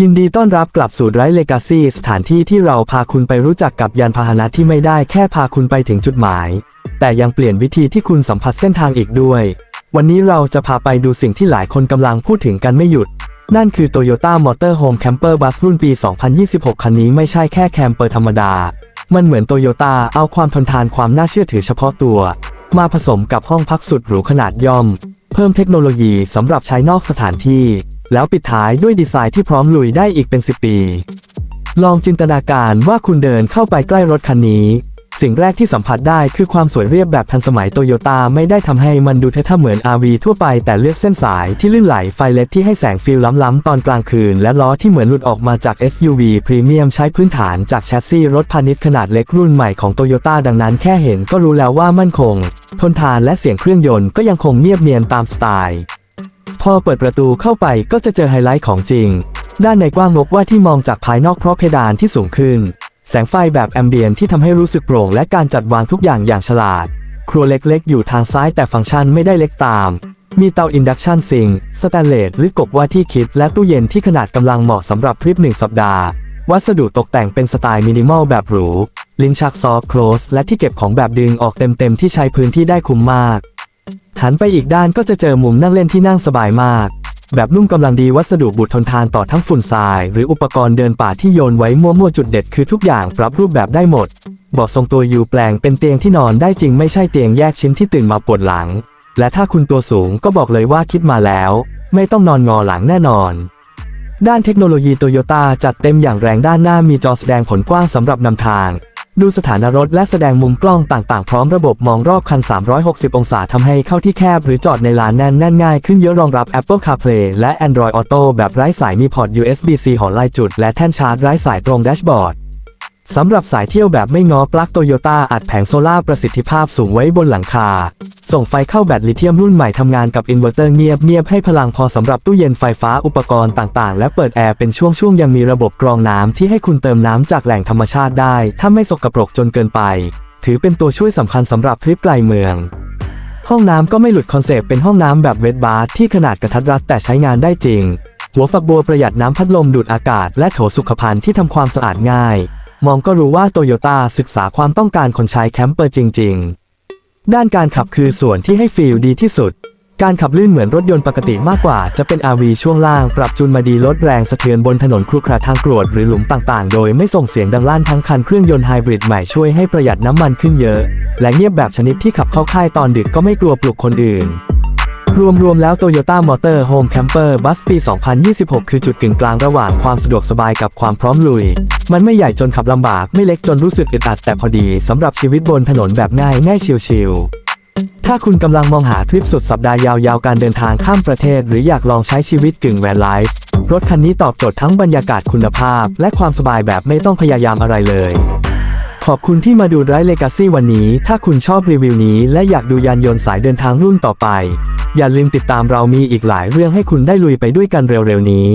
ยินดีต้อนรับกลับสู่ไรเลกาซีสถานที่ที่เราพาคุณไปรู้จักกับยานพาหนะที่ไม่ได้แค่พาคุณไปถึงจุดหมาย แต่ยังเปลี่ยนวิธีที่คุณสัมผัสเส้นทางอีกด้วย วันนี้เราจะพาไปดูสิ่งที่หลายคนกำลังพูดถึงกันไม่หยุด นั่นคือ Toyota Motor Home Camper Bus รุ่นปี 2026 คันนี้ไม่ใช่แค่แคมเปอร์ธรรมดา มันเหมือนโตโยต้าเอาความทนทานความน่าเชื่อถือเฉพาะตัว มาผสมกับห้องพักสุดหรูขนาดย่อม เพิ่มเทคโนโลยีสำหรับใช้นอกสถานที่ แล้วปิดท้ายด้วยดีไซน์ที่พร้อมลุยได้อีกเป็น 10 ปี ลองจินตนาการว่าคุณเดินเข้าไปใกล้รถคันนี้ สิ่งแรกที่สัมผัสได้คือความสวยเรียบแบบทันสมัยโตโยต้าไม่ได้ทำให้มันดูเท่ๆเหมือน RV ทั่วไปแต่เลือกเส้นสายที่ลื่นไหลไฟเล็ดที่ให้แสงฟิลล้ำๆตอนกลางคืน และล้อที่เหมือนหลุดออกมาจาก SUV พรีเมียมใช้พื้นฐานจากแชสซีรถพาณิชย์ขนาดเล็กรุ่นใหม่ของโตโยต้าดังนั้นแค่เห็นก็รู้แล้วว่ามั่นคง ทนทานและเสียงเครื่องยนต์ก็ยังคงเงียบเนียนตามสไตล์ พอเปิดประตูเข้าไปก็จะเจอไฮไลท์ของจริง ด้านในกว้างงกว่าที่มองจากภายนอกเพราะเพดานที่สูงขึ้น แสงไฟแบบแอมเบียนที่ทำให้รู้สึกโปร่งและการจัดวางทุกอย่างอย่างฉลาด ครัวเล็กๆ อยู่ทางซ้ายแต่ฟังก์ชันไม่ได้เล็กตาม มีเตาอินดักชันซิงสแตนเลสหรือกบว่าที่คิด และตู้เย็นที่ขนาดกำลังเหมาะสำหรับทริปหนึ่งสัปดาห์ วัสดุตกแต่งเป็นสไตล์มินิมอลแบบหรู ลิ้นชักซอฟต์โคลสและที่เก็บของแบบดึงออกเต็มๆที่ใช้พื้นที่ได้คุ้มมาก หันไปอีกด้านก็จะเจอมุมนั่งเล่นที่นั่งสบายมาก แบบนุ่มกำลังดีวัสดุบุตรทนทานต่อทั้งฝุ่นทราย หรืออุปกรณ์เดินป่าที่โยนไว้มั่วๆจุดเด็ดคือทุกอย่างปรับรูปแบบได้หมดบาะทรงตัวยูแปลงเป็นเตียงที่นอนได้จริงไม่ใช่เตียงแยกชิ้นที่ตื่นมาปวดหลัง และถ้าคุณตัวสูงก็บอกเลยว่าคิดมาแล้ว ไม่ต้องนอนงอหลังแน่นอน ด้านเทคโนโลยีโตโยต้าจัดเต็มอย่างแรงด้านหน้ามีจอแสดงผลกว้างสำหรับนำทาง ดูสถานะรถและแสดงมุมกล้องต่างๆ พร้อมระบบมองรอบคัน 360 องศาทำให้เข้าที่แคบหรือจอดในลานแน่นแน่นง่ายขึ้นเยอะรองรับ Apple CarPlay และ Android Auto แบบไร้สายมีพอร์ต USB-C หอลายจุด และแท่นชาร์จไร้สายตรงแดชบอร์ด สำหรับสายเที่ยวแบบไม่ง้อปลั๊กโตโยต้าอัดแผงโซล่าประสิทธิภาพสูงไว้บนหลังคา ส่งไฟเข้าแบตลิเธียมรุ่นใหม่ทำงานกับอินเวอร์เตอร์เงียบเงียบให้พลังพอสำหรับตู้เย็นไฟฟ้าอุปกรณ์ต่างๆ และเปิดแอร์เป็นช่วงๆ ยังมีระบบกรองน้ำที่ให้คุณเติมน้ำจากแหล่งธรรมชาติได้ ถ้าไม่สกปรกจนเกินไป ถือเป็นตัวช่วยสำคัญสำหรับทริปไกลเมือง ห้องน้ำก็ไม่หลุดคอนเซปต์เป็นห้องน้ำแบบเวทบาร์ที่ขนาดกระทัดรัดแต่ใช้งานได้จริง หัวฝักบัวประหยัดน้ำพัดลมดูดอากาศ และโถสุขภัณฑ์ที่ทำความสะอาดง่าย มองก็รู้ว่าโตโยต้าศึกษาความต้องการคนใช้แคมเปอร์จริง ๆ ด้านการขับคือส่วนที่ให้ฟีลดีที่สุด การขับลื่นเหมือนรถยนต์ปกติมากกว่า จะเป็น RV ช่วงล่างปรับจูนมาดีลดแรงสะเทือนบนถนนครุขระทางกรวดหรือหลุมต่างๆ โดยไม่ส่งเสียงดังลั่นทั้งคันเครื่องยนต์ไฮบริดใหม่ช่วยให้ประหยัดน้ำมันขึ้นเยอะ และเงียบแบบชนิดที่ขับเข้าค่ายตอนดึกก็ไม่กลัวปลุกคนอื่น รวมๆแล้ว Toyota Motor Home Camper Bus ปี 2026 คือจุดกึ่งกลางระหว่างความสะดวกสบายกับความพร้อมลุย มันไม่ใหญ่จนขับลำบาก ไม่เล็กจนรู้สึกอึดอัดแต่พอดีสำหรับชีวิตบนถนนแบบง่ายง่ายชิลๆ ถ้าคุณกำลังมองหาทริปสุดสัปดาห์ยาวๆ การเดินทางข้ามประเทศ หรืออยากลองใช้ชีวิตกึ่งแวนไลฟ์รถคันนี้ตอบโจทย์ทั้งบรรยากาศคุณภาพ และความสบายแบบไม่ต้องพยายามอะไรเลยขอบคุณที่มาดูไรเลกาซี่วันนี้ ถ้าคุณชอบรีวิวนี้และอยากดูยานยนต์สายเดินทางรุ่นต่อไป อย่าลืมติดตามเรามีอีกหลายเรื่องให้คุณได้ลุยไปด้วยกันเร็วๆนี้